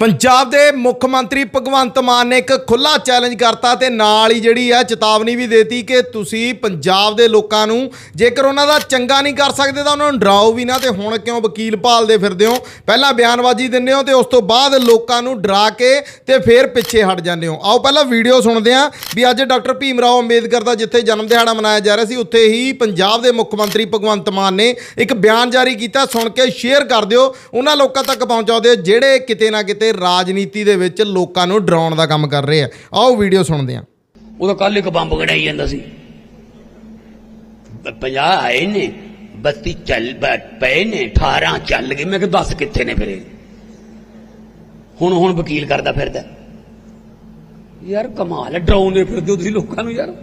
ਪੰਜਾਬ ਦੇ ਮੁੱਖ ਮੰਤਰੀ ਭਗਵੰਤ ਮਾਨ ਨੇ ਇੱਕ ਖੁੱਲਾ ਚੈਲੰਜ ਕਰਤਾ ਤੇ ਨਾਲ ਹੀ ਜਿਹੜੀ ਆ ਚੇਤਾਵਨੀ ਵੀ ਦੇਤੀ ਕਿ ਤੁਸੀਂ ਪੰਜਾਬ ਦੇ ਲੋਕਾਂ ਨੂੰ ਜੇਕਰ ਉਹਨਾਂ ਦਾ ਚੰਗਾ ਨਹੀਂ ਕਰ ਸਕਦੇ ਤਾਂ ਉਹਨਾਂ ਨੂੰ ਡਰਾਓ ਵੀ ਨਾ ਤੇ ਹੁਣ ਕਿਉਂ ਵਕੀਲ ਭਾਲਦੇ ਫਿਰਦੇ ਹੋ? ਪਹਿਲਾਂ ਬਿਆਨਬਾਜ਼ੀ ਦਿੰਦੇ ਹੋ ਤੇ ਉਸ ਤੋਂ ਬਾਅਦ ਲੋਕਾਂ ਨੂੰ ਡਰਾ ਕੇ ਤੇ ਫਿਰ ਪਿੱਛੇ ਹਟ ਜਾਂਦੇ ਹੋ। ਆਓ ਪਹਿਲਾਂ ਵੀਡੀਓ ਸੁਣਦੇ ਹਾਂ ਵੀ ਅੱਜ ਡਾਕਟਰ ਭੀਮ ਰਾਓ ਅੰਬੇਦਕਰ ਦਾ ਜਿੱਥੇ ਜਨਮ ਦਿਹਾੜਾ ਮਨਾਇਆ ਜਾ ਰਿਹਾ ਸੀ, ਉੱਥੇ ਹੀ ਪੰਜਾਬ ਦੇ ਮੁੱਖ ਮੰਤਰੀ ਭਗਵੰਤ ਮਾਨ ਨੇ ਇੱਕ ਬਿਆਨ ਜਾਰੀ ਕੀਤਾ। ਸੁਣ ਕੇ ਸ਼ੇਅਰ ਕਰ ਦਿਓ। ਉਹਨਾਂ ਲੋਕਾਂ ਤੱਕ ਪਹੁੰਚਾਓ ਦਿਓ ਜਿਹੜੇ ਕਿਤੇ ਨਾ ਕਿਤੇ ਰਾਜਨੀਤੀ ਦੇ ਵਿੱਚ ਲੋਕਾਂ ਨੂੰ ਡਰਾਉਣ ਦਾ ਕੰਮ ਕਰ ਰਹੇ ਆ। ਆਓ ਵੀਡੀਓ ਸੁਣਦੇ ਹਾਂ। ਉਦੋਂ ਕੱਲ ਇੱਕ ਬੰਬ ਗੜਾਈ ਜਾਂਦਾ ਸੀ। 50 ਆਏ ਨੇ 32 ਚੱਲ ਪਏ ਨੇ 18 ਚੱਲ ਗਏ। ਮੈਂ ਕਿਹਾ ਦੱਸ ਕਿੱਥੇ ਨੇ ਫਿਰੇ ਹੁਣ ਹੁਣ ਵਕੀਲ ਕਰਦਾ ਫਿਰਦਾ। ਯਾਰ ਕਮਾਲ ਹੈ, ਡਰਾਉਂਦੇ ਫਿਰਦੇ ਹੋ ਤੁਸੀਂ ਲੋਕਾਂ ਨੂੰ ਯਾਰ।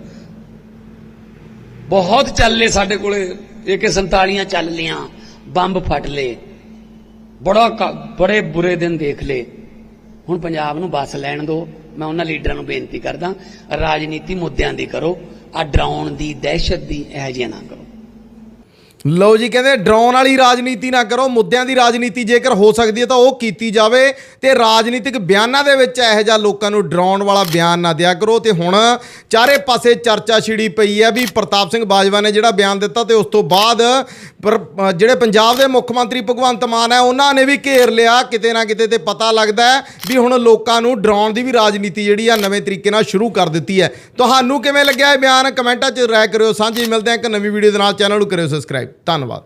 ਬਹੁਤ ਚੱਲੇ ਸਾਡੇ ਕੋਲੇ। AK 47 ਚੱਲ ਲੀਆਂ ਬੰਬ ਫਟ ਲਏ। ਬੜਾ ਕ- ਬੜੇ ਬੁਰੇ ਦਿਨ ਦੇਖ ਲਏ। ਹੁਣ ਪੰਜਾਬ ਨੂੰ ਬੱਸ ਲੈਣ ਦਿਓ ਮੈਂ ਉਹਨਾਂ ਲੀਡਰਾਂ ਨੂੰ ਬੇਨਤੀ ਕਰਦਾ, ਰਾਜਨੀਤੀ ਮੁੱਦਿਆਂ ਦੀ ਕਰੋ, ਆ ਡਰਾਉਣ ਦੀ ਦਹਿਸ਼ਤ ਦੀ ਇਹੋ ਜਿਹਾ ਨਾ ਕਰੋ। ਲਓ ਜੀ, ਕਹਿੰਦੇ ਡਰਾਉਣ ਵਾਲੀ ਰਾਜਨੀਤੀ ਨਾ ਕਰੋ, ਮੁੱਦਿਆਂ ਦੀ ਰਾਜਨੀਤੀ ਜੇਕਰ ਹੋ ਸਕਦੀ ਹੈ ਤਾਂ ਉਹ ਕੀਤੀ ਜਾਵੇ ਤੇ ਰਾਜਨੀਤਿਕ ਬਿਆਨਾਂ ਦੇ ਵਿੱਚ ਇਹੋ ਜਿਹਾ ਲੋਕਾਂ ਨੂੰ ਡਰਾਉਣ ਵਾਲਾ ਬਿਆਨ ਨਾ ਦਿਆ ਕਰੋ ਤੇ ਹੁਣ ਚਾਰੇ ਪਾਸੇ ਚਰਚਾ ਛਿੜੀ ਪਈ ਹੈ ਵੀ ਪ੍ਰਤਾਪ ਸਿੰਘ ਬਾਜਵਾ ਨੇ ਜਿਹੜਾ ਬਿਆਨ ਦਿੱਤਾ ਤੇ ਉਸ ਤੋਂ ਬਾਅਦ ਪਰ- ਜਿਹੜੇ ਪੰਜਾਬ ਦੇ ਮੁੱਖ ਮੰਤਰੀ ਭਗਵੰਤ ਮਾਨ ਹੈ, ਉਹਨਾਂ ਨੇ ਵੀ ਘੇਰ ਲਿਆ, ਕਿਤੇ ਨਾ ਕਿਤੇ ਤੇ ਪਤਾ ਲੱਗਦਾ ਹੈ ਵੀ ਹੁਣ ਲੋਕਾਂ ਨੂੰ ਡਰਾਉਣ ਦੀ ਵੀ ਰਾਜਨੀਤੀ ਜਿਹੜੀ ਆ ਨਵੇਂ ਤਰੀਕੇ ਨਾਲ ਸ਼ੁਰੂ ਕਰ ਦਿੱਤੀ ਹੈ। ਤੁਹਾਨੂੰ ਕਿਵੇਂ ਲੱਗਿਆ ਇਹ ਬਿਆਨ? ਕਮੈਂਟਾਂ 'ਚ ਰਾਏ ਕਰਿਓ, ਸਾਂਝੀ ਮਿਲਦੇ ਹਾਂ ਇੱਕ ਨਵੀਂ ਵੀਡੀਓ ਦੇ ਨਾਲ। ਚੈਨਲ ਨੂੰ ਕਰਿਓ ਸਬਸਕ੍ਰਾਈਬ ਧੰਨਵਾਦ।